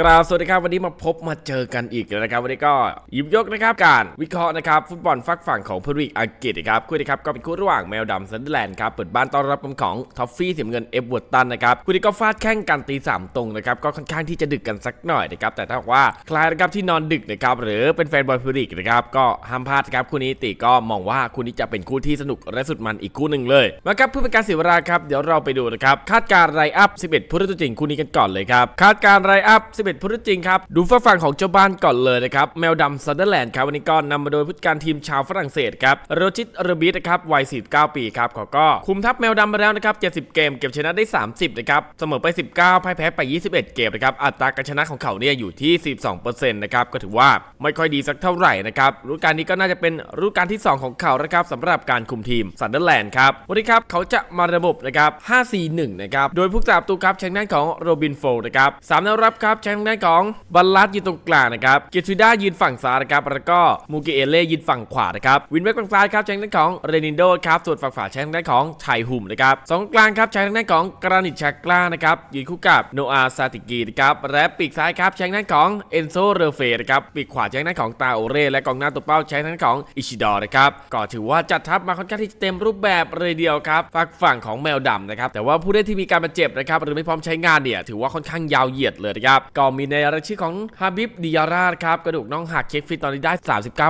กราบสวัสดีครับวันนี้มาพบมาเจอกันอีกแล้วนะครับ วันนี้ก็หยิบยกนะครับการวิเคราะห์นะครับฟุตบอลฟักฝั่งของพรีเมียร์ลีกอังกฤษนะครับคู่นี้ครับก็เป็นคู่ระหว่างแมวดำซันเดอร์แลนด์ครับเปิดบ้านต้อนรับกับของทอฟฟี่สีเงินเอฟเวอร์ตันนะครับคู่นี้ก็ฟาดแข่งกันตีสามตรงนะครับก็ค่อนข้างที่จะดึกกันสักหน่อยนะครับแต่ถ้าว่าใครนะครับที่นอนดึกนะครับหรือเป็นแฟนบอลพรีเมียร์ลีกนะครับก็ห้ามพลาดครับคู่นี้ติก็มองว่าคู่นี้จะเป็นคู่ที่สนุกและสุดมันอีกคู่หนึ่งเลยมาครับเพื่อเป็นการเสียเวลาครับเดี๋ยวเราไปดูนะครับคาดการไรอัพ 11ผู้เล่นตัวจริงคู่นี้กันก่อนเลยครับคาดการไรอัพ11ผู้เล่นจริงครับ ดูฝั่งฝั่งของเจ้าบ้านก่อนเลยนะครับ แมวดำซันเดอร์แลนด์ครับ วันนี้ก็นำมาโดยผู้การทีมชาวฝรั่งเศสครับโรจิตเรบิสนะครับ วัย 49 ปีครับเขาก็คุมทัพแมวดำมาแล้วนะครับ 70 เกม เก็บชนะได้ 30 นะครับ เสมอไป 19พ่ายแพ้ไป 21 เกมนะครับ อัตราการชนะของเขาเนี่ยอยู่ที่ 42%นะครับ ก็ถือว่าไม่ค่อยดีสักเท่าไหร่นะครับฤดูกาลนี้ก็น่าจะเป็นฤดูกาลที่ 2 ของเขานะครับสำหรับการคุมทีมซันเดอร์แลนด์ครับวันนี้ครับเขาจะมาระบบนะครับ5-4-1นะครับโดยผู้จับตัวครับใช้ทางด้านของโรบินโฟนะครับสามแนวรับครับใช้ทางด้านของบัลลัดยืนตรงกลางนะครับเกตฟิด้ายืนฝั่งซ้ายนะครับแล้วก็มูเกเอเล่ยืนฝั่งขวานะครับวินเวกฝั่งซ้ายครับใช้ทางด้านของเรนินโดครับส่วนฝั่งขวาใช้ทางด้านของไทหุมนะครับสองกลางครับใช้ทางด้านของกรานิตชากลานะครับยืนคู่กับโนอาซาติกีนะครับและปีกซ้ายครับใช้ทางด้านของเอนโซเรเฟนะครับปีกขวาใช้ทางด้านของตาโอเร่และกองหน้าตัวเป้าใช้ทางด้านของอิชิดอร์นะครับก็ถือว่าจัดทัพมาค่อนข้างที่จะเต็มรูปแบบเลยเดียวครับฝากฝั่งของแมวดำนะครับแต่ว่าผู้เล่นที่มีการบาดเจ็บนะครับหรือไม่พร้อมใช้งานเนี่ยถือว่าค่อนข้างยาวเหยียดเลยนะครับกมีในรายชื่อของฮาบิบดิยาราครับกระดูกน่องหักเช็คฟิตตอนนี้ได้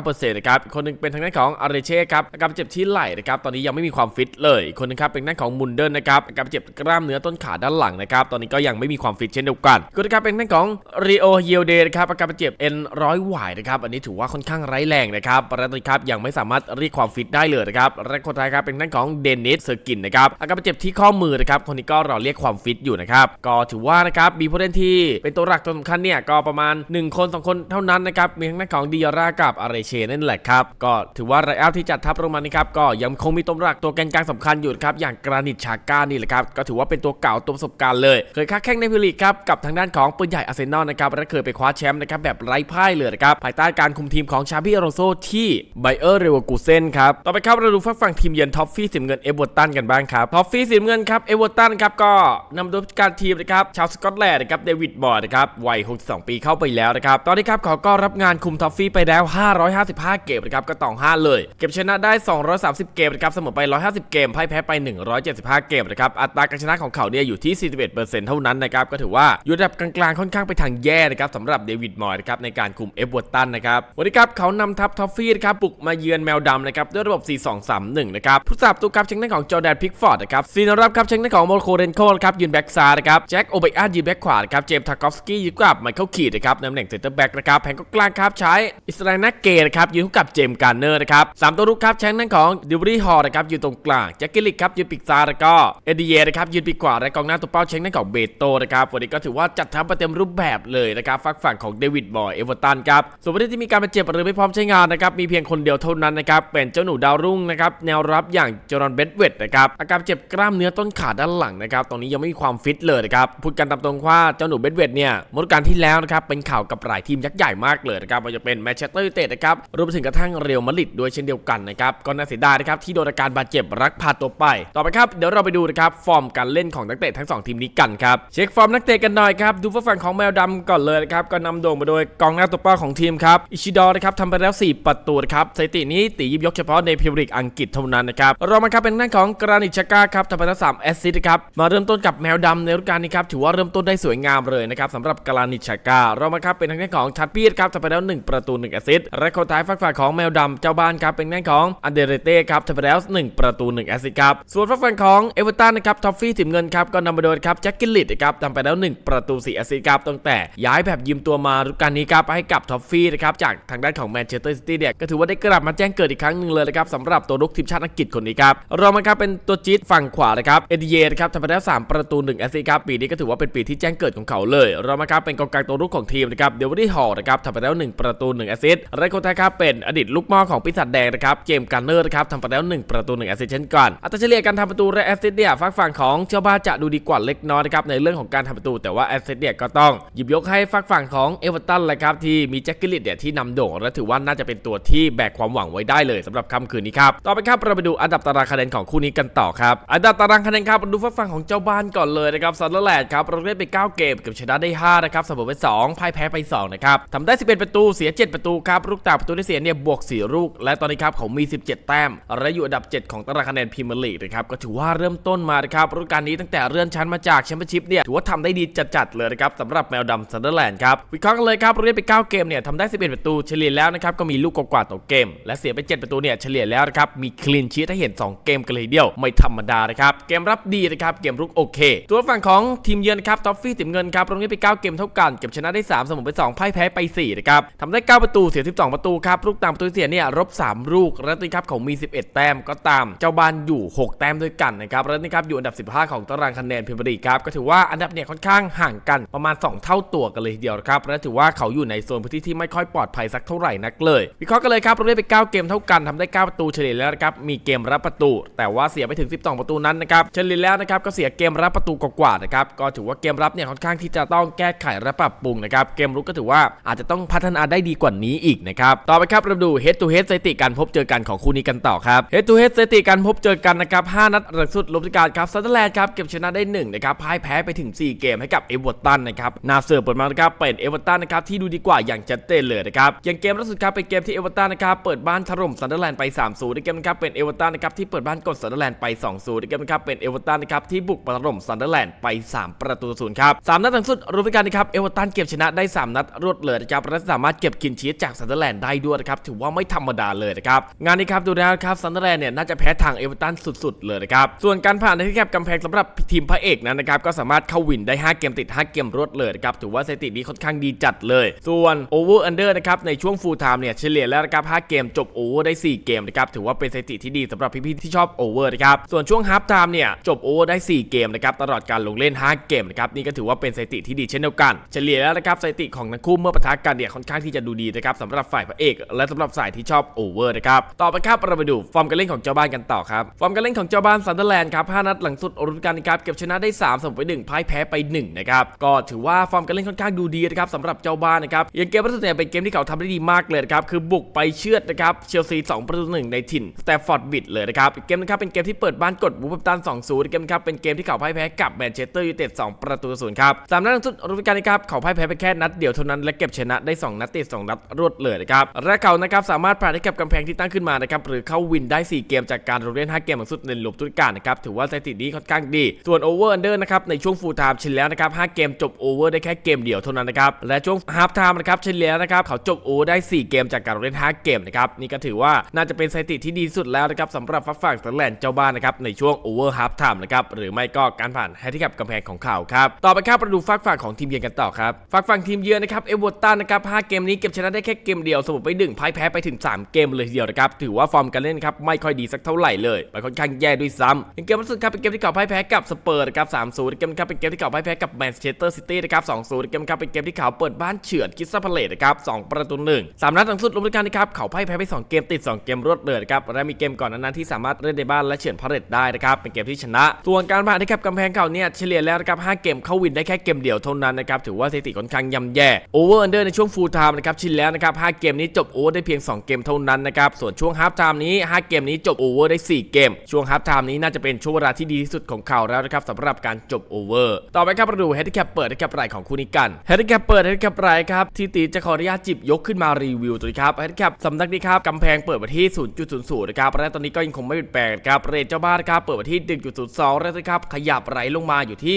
39%นะครับคนหนึงเป็นทางด้านของอาร์เช่ครับอาการเจ็บที่ไหล่นะครับตอนนี้ยังไม่มีความฟิตเลยคนหนึงครับเป็นทางด้านของมุนเดิลนะครับอาการเจ็บกล้ามเนื้อต้นขาด้านหลังนะครับตอนนี้ก็ยังไม่มีความฟิตเช่นเดียวกันคนนึงครับเป็นทางด้านของริโอเฮียเดนะครับอาการเจ็บเอ็นร้อยหวายนะครับอันนี้ถือว่าค่อนข้างไร้แรงนะครับและตอนนี้ครับยังไม่สามารถเรียกความฟิตได้เลยนะครับและคนท้ายครับเป็นทางด้านของเดนิสเซอร์กินนะครับอาการเจ็บที่ข้อมือนะครับคนนี้ก็รอเรียกความฟิตอยู่นะครับก็ถือว่านะครับมีผู้เล่นที่เป็นตัวหลักตัวสำคัญเนี่ยก็ประมาณ 1 คน 2 คนเท่านั้นนะครับ มีทางด้านของดิยาร่ากับอาร์เรเชนั่นแหละครับ ก็ถือว่าไรอัพที่จัดทัพลงมานี่ครับก็ยังคงมีตัวหลักตัวแกนกลางสำคัญอยู่ครับอย่างกรานิตชาก้านี่แหละครับก็ถือว่าเป็นตัวเก่าตัวประสบการณ์เลย เคยค้าแข่งในพรีเมียร์ลีครับกับทางด้านของปืนใหญ่อาร์เซนอลนะครับและเคยไปคว้าแชมป์นะครับแบบไร้พ่ายเลยนะครับภายใต้การคุมทีมของชาบิอโรโซที่ไบเออร์เรวกูเซนครับต่อไปครับเราดูฝั่งฝั่งทีมเยือนท็อฟฟี่สีน้ำเงินเอเวอร์ตันกันบ้างครับท็อฟฟี่สีเงินครับเอเวอร์ตันครับก็นำโดยการทีมนะครับชาวสกอตแลนด์นะครับเดวิดบอร์ดนะครับวัย 62 ปีเข้าไปแล้วนะครับ ตอนนี้ครับเขาก็รับงานคุมท็อฟฟี่ไปแล้ว 555 เกมนะครับก็ต่อง 5 เลย เก็บชนะได้ 230 เกมนะครับเสมอไป 150 เกมพ่ายแพ้ไป 175 เกมนะครับอัตราการชนะของเขาเนี่ยอยู่ที่ 41%เท่านั้นนะครับก็ถือว่าอยู่ระดับกลางๆค่อนข้างไปทางแย่นะครับสำหรับเดวิดมอยนะครับในการคุมเอฟเวอร์ตันนะครับวันนี้ครับเขานำทัพท็อฟฟี่นะครับบุกมาเยือนแมวดำนะครับด้วยระบบ 4-2-3-1 นะครับผู้สับตัวครับเช็งหน้าของจอแดนพิกฟอร์ดนะครับซีนรับครับเช็งหน้าของโมโคเรนโคนะครับยืนแบ็กซ้ายนะครับแจ็คโอเบอายืนแบ็กขวานะครับเจมส์ทากอฟสกี้ยืนกับไมเคิลคีดนะครับในตำแหน่งเซนเตอร์แบ็กนะครับแผงก็กลางครับใช้อิสราเอลนักเกย์นะครับยืนคู่กับเจมส์การเนอร์นะครับสามตัวรุกครับเชงหน้าของดิวรีฮอร์นะครับยืนตรงกลางแจ็คกิลิกครับยืนปีกซ้ายแล้วก็เอเดียนะครับยืนปีกขวาและกองหน้าตัวเป้าเชงหน้าของเบโตนะครับวันนี้ก็ถือว่าจัดทัพมาเต็มรูปแบบเลยนะครับฝักฝั่งของเดวิดบอยเอเวอร์ตันครับส่วนประเด็นที่มีการบาเจ็บหรือไม่พร้อมใช้งานนะครับมีเพียงคนเดียวเท่านั้นนะครับเป็นเจ้าหนูดาวรุ่งนะครับแนวรับอย่างจอร์นเบดเวดนะครับอาการเจ็บกล้ามเนื้อต้นขาด้านหลังนะครับตรงนี้ยังไม่มีความฟิตเลยนะครับพูดกันตามตรงว่าเจ้าหนูเบดเวดเนี่ยมดการที่แล้วนะครับเป็นข่าวกับหลายทีมยักษ์ใหญ่มากเลยนะครับมันจะเป็นแมนเชสเตอร์ยูไนเต็ดนะครับรวมไปถึงกระทั่งเรอัลมาดริดด้วยเช่นเดียวกันนะครับก็น่าเสียดายนะครับที่โดนอาการบาดเจ็บรักพาตัวไป ต่อไปครับเดี๋ยวเราไปดูนะครับฟอร์มการเล่นของนักเตะทั้งสองทีมนี้กันครับเช็คฟอร์มนักเตะกันหน่อยครับดูฝั่งของแมวดำก่อนเลยนะครับก็นำโด่งมาโดยกองหน้าตัวเป้าของทีมครับอิชิดอนะครับทำไปแล้ว 4 ประตูนะครับสถิตินี้ตียิบยกเฉพาะในพรีเมียร์ลีกอังกฤษเท่านั้นนะครับรองมาครับเป็นหน้าของกรานิชกาครับทำไปแล้ว3แอสซิสต์ครับมาเริ่มต้นกับแมวดำในฤดูกาลนี้ครับถือว่าเริ่มต้นได้สวยงามเลยนะครับสำหรับกรานิชาการอมาครับเป็นทางด้านของชัดพีดครับทำไปแล้ว 1 ประตู1แอสซิสต์และคนท้ายฝักฝ่ายของแมวดำเจ้าบ้านครับเป็นทางด้านของอันเดเรเต้ครับทำไปแล้ว 1 ประตู1แอสซิสต์ครับส่วนฝักฝ่ายของเอเวอร์ตันนะครับท็อฟฟี่ทีมเงินครับก็นำมาโดยครับแจ็คกิลลิตครับทำไปแล้ว 1 ประตู4แอสซิสต์ครับตั้งแต่ย้ายแบบยืมตัวมาฤดูกาลนี้ครับให้กับท็อฟฟี่นะครับจากทางด้านของแมนเชสเตอร์ซิตี้เนี่ยก็ถือว่าได้กลับมาแจ้งเกิดอีกครั้งหนึ่งเลยนะครับสำหรับตัวลุกทีมชาติอังกฤษคนนี้ครับรอมาครับเป็นตัวจี๊ดฝั่งขวานะครับเอเดียนะครับทำไปแล้ว 3 ประตู1แอสซิสต์ครับปีนี้ก็ถือว่าเป็นปีที่แจ้งเกิดของเขาเลยรอมาครับเป็นกองกลางตัวลุกของทีมนะครับเดวิดฮอลนะครับทำไปแล้ว 1 ประตู 1 แอสซิสต์และคนท้าครับเป็นอดีตลูกม่อของปีศาจแดงนะครับเจมส์การ์เนอร์นะครับทำไปแล้ว 1 ประตู 1 แอสซิสต์เช่นกันอัตราเฉลี่ยการทำประตูและแอสซิสต์เนี่ยฝั่งฝั่งของเจ้าบ้านจะดูดีกว่าเล็กน้อยนะครับในเรื่องของการทำประตู แต่ว่าแอสซิสต์เนี่ยก็ต้องหยิบยกให้ฝั่งฝั่งของเอเวอร์ตันเลยครับที่มีแจ็คกิลลิตเนี่ยที่นำโด่งและถือว่าน่าจะเป็นตัวที่แบกความหวังไว้ได้เลยสำหรับค่ำคืนนี้ครับต่อไปครับเราไปดูอันดับตารางคะแนนของคู่นี้กันต่อครับอันดับตารางคะแนนครับดูฝั่งฝั่งของเจ้าบ้านก่อนเลยนะครับซันเดอร์แลนด์ครับเราเล่นไป 9 เกมเก็บชนะได้ 5นนะครับเสมอไป2พ่ายแพ้ไป2นะครับทำได้ 11 ประตูเสีย 7 ประตูครับลูกต่างประตูที่เสียเนี่ยบวก 4 ลูก และตอนนี้ครับเขามี 17 แต้มและอยู่อันดับ 7 ของตารางคะแนนพรีเมียร์ลีกนะครับก็ถือว่าเริ่มต้นมานะครับฤดูกาลนี้ตั้งแต่เลื่อนชั้นมาจากแชมเปี้ยนชิพเนี่ยถือว่าทำได้ดีจัดๆเลยนะครับสำหรับแมวดำซันเดอร์แลนด์ครับวิเคราะห์กันเลยครับเรียนไป 9 เกมเนี่ยทำได้ 11 ประตูเฉลี่ยแล้วนะครับก็มีลูกกว่าต่อเกม และเสียไป 7 ประตูเนี่ยเฉลี่ยแล้วนะครับมีคลีนชีทให้เห็น 2 เกมกันเลยเดียวไม่ธรรมดานะครับเกมรับดีนะครับเกมรุกโอเค ตัวฝั่งของทีมเยือนครับท็อฟฟี่ติมเงินครับตรงนี้ไป 9เกมเท่ากันเก็บชนะได้3เสมอไป2พ่ายแพ้ไป4นะครับทำได้ 9 ประตูเสีย 12 ประตูครับลูกตามประตูเสียเนี่ยลบ3 ลูกแล้วนี่ครับเขามี 11 แต้มก็ตาม เจ้าบ้านอยู่ 6 แต้มด้วยกันนะครับแล้วนี่ครับอยู่อันดับ 15 ของตารางคะแนนพรีเมียร์ลีกครับก็ถือว่าอันดับเนี่ยค่อนข้างห่างกันประมาณ 2 เท่าตัวกันเลยทีเดียวครับและถือว่าเขาอยู่ในโซนพื้นที่ที่ไม่ค่อยปลอดภัยสักเท่าไหร่นักเลย วิเคราะห์กันเลยครับเราได้ไป 9 เกมเท่ากันทำได้ 9 ประตูเฉลี่ยแล้วนะครับมีเกมรับประตู แต่ว่าเสียไปถึง 12 ประตูนั้นนะครับเฉลี่ยแล้วนะครับก็เสียเกมรับประตูกว่าๆนะครับก็ถือว่าเกมรับเนี่ยค่อนข้างที่จะต้องแก้ไขและปรับปรุงนะครับเกมรุกก็ถือว่าอาจจะต้องพัฒนาได้ดีกว่านี้อีกนะครับต่อไปครับเราดู head to head สถิติการพบเจอกันของคู่นี้กันต่อครับ head to head สถิติการพบเจอกันนะครับ5นัดหลังสุดลบการครับซัตเทอร์แลนด์ครับเก็บชนะได้1นะครับพ่ายแพ้ไปถึง 4 เกมให้กับเอเวอร์ตันนะครับนาเสือเปิดมานะครับเป็นเอเวอร์ตันนะครับที่ดูดีกว่าอย่างชัดเจนเลยนะครับอย่างเกมล่าสุดครับเป็นเกมที่เอเวอร์ตันนะครับเปิดบ้านถล่มซัตเทอร์แลนด์ไป3-0ในเกมนะครับเป็นเอเวอร์ตันนะครับที่เปิดบ้านกดซัตเทอร์แลนด์ไป2-0ในเกมนะครับเป็นเอเวอร์ตันนะครับที่บุกถล่มซัตเทอร์แลนด์ไป 3 ประตูต่อศูนย์ครับสามนัดหลังสุดรวมกันนะครับเอเวอร์ตันเก็บชนะได้ 3 นัดรวดเลยนะครับและสามารถเก็บกินชีสจากซัตเทอร์แลนด์ได้ด้วยนะครับถือว่าไม่ธรรมดาเลยนะครับงานนี้ครับดูแล้วครับซัตเทอร์แลนด์เนี่ยน่าจะแพ้ทางเอเวอร์ตันสุดๆเลยนะครับส่วนการผ่านในที่แคบกำแพงสำหรับทีมพระเอกนั้นนะครับก็สามารถเข้าวินได้ 5 เกมติด 5 เกมรวดเลยนะครับถือว่าสถิตินี้ค่อนข้างดีจัดเลย ส่วนโอเวอร์อันเดอร์นะครับในช่วงฟูลไทม์เนี่ยเฉลี่ยแล้วนะครับ5เกมจบโอเวอร์ได้ 4 เกมนะครับถือว่าเป็นสถิติที่ดีสำหรับพี่ๆที่ชอบโอเวอร์นะครับส่วนช่วงฮาล์ฟไทม์เนี่ยจบโอเวอร์ได้ 4 เกมนะครับตลอดการลงเล่น 5 เกมนะครับนี่ก็ถือว่าเป็นสถิติที่ดีเช่นเดียวกัน เฉลี่ยแล้วนะครับสถิติของทั้งคู่เมื่อปะทะกันเนี่ยค่อนข้างที่จะดูดีนะครับสำหรับฝ่ายพระเอก และสำหรับสายที่ชอบโอเวอร์นะครับต่อไปครับเราไปดูฟอร์มการเล่นของเจ้าบ้านกันต่อครับฟอร์มการเล่นของเจ้าบ้านซันเดอร์แลนด์ครับ5นัดหลังสุดฤดูกาลนี้ครับเก็บชนะได้3เสมอไป1พ่ายแพ้ไป1นะครับก็ถือว่าฟอร์มการเล่นค่อนข้างดูดีนะครับสำหรับเจ้าบ้านนะครับอย่างเกมล่าสุดเนี่ยเป็นเกมที่เขาทำได้ดีมากเลยนะครับคือบุกไปเชือดนะครับเชลซี2ประตูหนึ่งในถิ่นสแตฟฟอร์ดบิดเลยนะครับอีกเกมนะครับเป็นเกมที่เปิดบ้านกดบูฟตัน2-0เกมครับเป็นเกมที่เขาพ่ายแพ้กับแมนเชสเตอร์ยูไนเต็ด2ประตูต่อศูนย์ครับสามนัดหลังสุดฤดูกาลนี้ครับเขาพ่ายแพ้ไปแค่นัดเดียวเท่านั้นและเก็บชนะได้ 2 นัดติด2นัดรวดเลยนะครับและเขานะครับสามารถผ่านได้กับกำแพงที่ตั้งขึ้นมานะครับหรือเข้าวินได้ 4 เกมจากการเล่น5เกมหลังสุดในรอบทุกการนะครับถือว่าสถิตินี้ค่อนข้างดี ส่วนโอเวอร์อันเดอร์นะครับในช่วงฟูลไทม์เฉลี่ยแล้วนะครับ5เกมจบโอเวอร์ได้แค่เกมเดียวเท่านั้นนะครับและช่วงฮาล์ฟไทม์นะครับเฉลี่ยแล้วนะครับเขาจบโอเวอร์ได้ 4 เกมจากการเล่น 5 เกมนะครับนี่ก็ถือว่าน่าจะเป็นสถิติที่ดีสุดแล้วนะครับสำหรับฝั่งฝั่งสแตนแลนด์เจ้าบ้านนะครับในช่วงโอเวอร์ฮาล์ฟไทม์นะครับหรือไม่ก็การผ่านแฮนดิแคปกำแพงของเขาครับต่อไปครับมาดูฝั่งฝั่งของทีมเยือนกันต่อครับฝั่งฝั่งทีมเยือนนะครับเอเวอร์ตันนะครับ5เกมนี้เก็บชนะได้แค่เกมเดียวเสมอไป1พ่ายแพ้ไปถึง 3 เกมเลยทีเดียวนะครับถือว่าฟอร์มการเล่นครับไม่ค่อยดีสักเท่าไหร่เลยไปค่อนข้างแย่ด้วยซ้ำเกมล่าสุดครับเป็นเกมที่เขาพ่ายแพ้กับสเปอร์นะครับ3-0เกมครับเป็นเกมที่เขาพ่ายแพ้กับแมนเชสเตอร์ซิตี้นะครับ2-0เกมครับเป็นเกมที่เขาเปิดบ้านเฉือนคิสซาพาเลตนะครับ2ประตู1 3นัดหลังสุดรวมด้วยกันนะครับเขาพ่ายแพ้ไป 2 เกมติด 2 เกมรวดเลยนะครับและมีเกมก่อนนั้นที่สามารถเล่นในบ้านและเฉือนพาเลตได้นะครับเป็นเกมที่ชนะส่วนการผ่านที่กับกำแพงเขาเนี่ยเฉลี่ยแล้วนะครับ5เกมเข้าวินได้แค่เกมเดียวเท่านั้นนะครับถือว่าสถิติค่อนข้างย่ำแย่โอเวอร์อันเดอร์ในช่วงฟูลไทม์นะครับชินแล้วนะครับ5เกมนี้จบโอเวอร์ได้เพียง 2 เกมเท่านั้นนะครับส่วนช่วงฮาล์ฟไทม์นี้ 5 เกมนี้จบโอเวอร์ได้ 4 เกม ช่วงฮาล์ฟไทม์นี้น่าจะเป็นช่วงเวลาที่ดีที่สุดของเขาแล้วนะครับสำหรับการจบโอเวอร์ต่อไปครับมาดูเฮดแคปเปิดเฮดแคปรายของคู่นี้กันเฮดแคปเปิดเฮดแคปรายครับทีตีจะขออนุญาตจิบยกขึ้นมารีวิวตัวนี้ครับเฮดแคปสำนักนี้ครับกำแพงเปิดมาที่ 0.00นะครับและตอนนี้ก็ยังคงไม่เปลี่ยนแปลงครับเรทเจ้าบ้านครับเปิดมาที่ 1.02แล้วนะครับขยับไหลลงมาอยู่ที่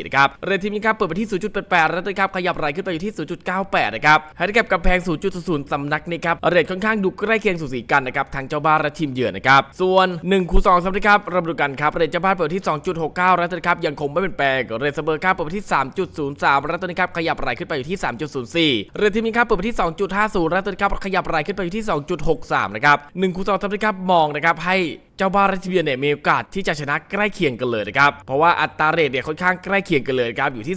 0.94นะครับเรททีมนี้ครับเปิดมาที่0.88แล้วนะครับขยับไหลขึ้นไปอยู่ที่ 0.98 นะครับเฮดแคปกำแพง 0.00สำนักนี้ครับเรทค่อนข้างดูใกล้เคียงสูสีกันนะครับทางเจ้าบ้านและทีมเยือนนะครับส่วน1คูณ2สำนักครับรามาดูกันครับเรทเจ้าบ้านเปิดที่ 2.69แล้วนะครับยังคงไม่เปลี่ยนแปลงเรทเสมอครับเปิดที่ 3.03แล้วนนี้ครับขยับไหลขึ้นไปอยู่ที่ 3.04 เรททีมนี้ครับเปิดมาที่ 2.50แล้วนนี้ครับขยับไหลขึ้นไปอยู่ที่ 2.63 นะครับ1คูณ2สำนักครับมองนะครับให้เจ้าบ้านรัชเบียเนี่ยมีโอกาสที่จะชนะใกล้เคียงกันเลยนะครับ เพราะว่าอัตราเรทเนี่ยค่อนข้างใกล้เคียงกันเลยครับอยู่ที่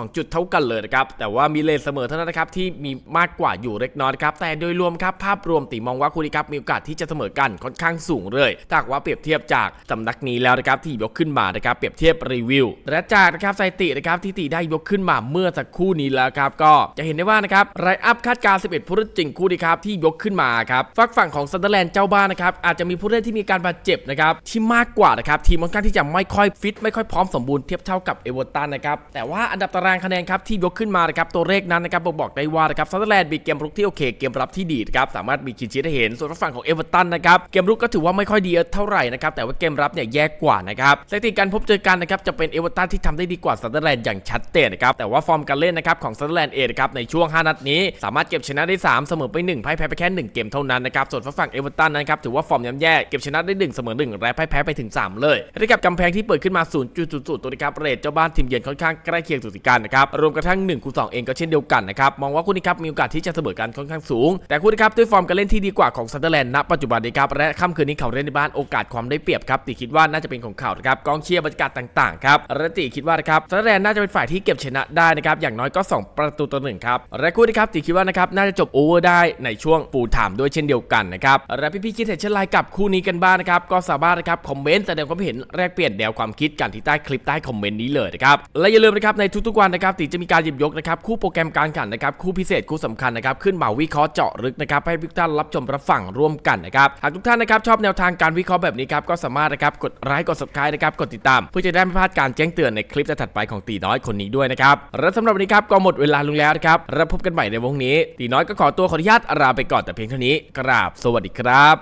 2 จุดเท่ากันเลยนะครับแต่ว่ามีเลทเสมอเท่านั้นนะครับที่มีมากกว่าอยู่เล็กน้อยครับแต่โดยรวมครับภาพรวมตีมองว่าคู่นี้ครับมีโอกาสที่จะเสมอกันค่อนข้างสูงเลยถ้าหากว่าเปรียบเทียบจากสำนักนี้แล้วนะครับที่ยกขึ้นมานะครับเปรียบเทียบรีวิวและจากนะครับสถิตินะครับที่ตีได้ยกขึ้นมาเมื่อสักครู่นี้แล้วครับก็จะเห็นได้ว่านะครับไรอัพคาดการณ์11 ผู้เล่นจริงคู่นี้ครับที่ยกขึ้นมาครับฝักฝั่งของซันเดอร์แลนด์เจ้าบ้านนะครับอาจจะมีผู้เล่นที่มีการบาดเจ็บนะครับที่มากกว่านะครับทีมค่อนข้างที่จะไม่ค่อยฟิตไม่ค่อยพร้อมสมบูรณ์เทียบเท่ากับเอเวอร์ตันนะครับแต่ว่าอันดับตารางคะแนนครับที่ยกขึ้นมานะครับตัวเลขนั้นนะครับบอกบอกได้ว่านะครับซันเดอร์แลนด์มีเกมรุกที่โอเคเกมรับที่ดีครับสามารถมีคินชีทให้เห็นส่วนฝั่งของเอเวอร์ตันนะครับเกมรุกก็ถือว่าไม่ค่อยดีเท่าไหร่นะครับแต่ว่าเกมรับเนี่ยแย่กว่านะครับสถิติการพบเจอกันนะครับจะเป็นเอเวอร์ตันที่ทำได้ดีกว่าซันเดอร์แลนด์อย่างชัดเจนนะครับแต่ว่าฟอร์มการเล่นนะครับของซันเดอร์แลนด์เองนะครับในช่วง 5 นัดนี้ สามารถเก็บชนะได้ 3 เสมอไป1พ่ายแพ้ไปแค่ 1 เกมเท่านั้นนะครับส่วนฝั่งเอเวอร์ตันนะครับถือว่าฟอร์มย่ำแย่เก็บชนะได้ 1 เสมอ1และพ่ายแพ้ไปถึง 3 เลยและกับกำแพงที่เปิดขึ้นมา 0.00ตัวนะครับเรทเจ้าบ้านทีมเยือนค่อนข้างใกล้เคียงสุดกันนะครับรวมกระทั่ง1คู2เองก็เช่นเดียวกันนะครับมองว่าคู่นี้ครับมีโอกาสที่จะเสมอกันค่อนข้างสูง แต่คู่นี้ครับด้วยฟอร์มการเล่นที่ดีกว่าของซันเดอร์แลนด์ณปัจจุบันนะครับและค่ำคืนนี้เขาเล่นในบ้านโอกาสความได้เปรียบครับตีคิดว่าน่าจะเป็นของเขานะครับกองเชียร์บรรยากาศต่างๆครับและตีคิดว่านะครับซันเดอร์แลนด์น่าจะเป็นฝ่ายที่เก็บชนะได้นะครับอย่างน้อยก็ 2 ประตูต่อหนึ่งครับและคู่นี้ครับตีคิดว่านะครับน่าจะจบโอเวอร์ได้ในช่วงฟูลไทม์ด้วยเช่นเดียวกันนะครับและพี่ๆคิดเห็นเช่นไรกับคู่นี้กันบ้างนะครับก็สามารถนะครับคอมเมนต์แสดงความเห็นแลกเปลี่ยนแนวความคิดกันที่ใต้คลิปใต้คอมเมนต์นี้เลยนะครับและอย่าลืมนะครับในทุกๆวันนะครับตีจะมีการหยิบยกนะครับคู่โปรแกรมการแข่งขันนะครับคู่พิเศษคู่สำคัญนะครับขึ้นมาวิเคราะห์เจาะลึกนะครับให้ทุกท่านรับชมรับฟังร่วมกันนะครับหากทุกท่านนะครับชอบแนวทางการวิเคราะห์แบบนี้ครับก็สามารถนะครับกดไลค์กด subscribe นะครับกดติดตาม เพื่อจะได้ไม่พลาดการแจ้งเตือนในคลิปถัดไปของตีน้อยคนนี้ด้วยนะครับและสำหรับวันนี้ครับก็หมดเวลาลงแล้วนะครับแล้วพบกันใหม่ในวงนี้ ตีน้อยก็ขอตัวขออนุญาตลาไปก่อนแต่เพียงเท่านี้กราบสวัสดีครับ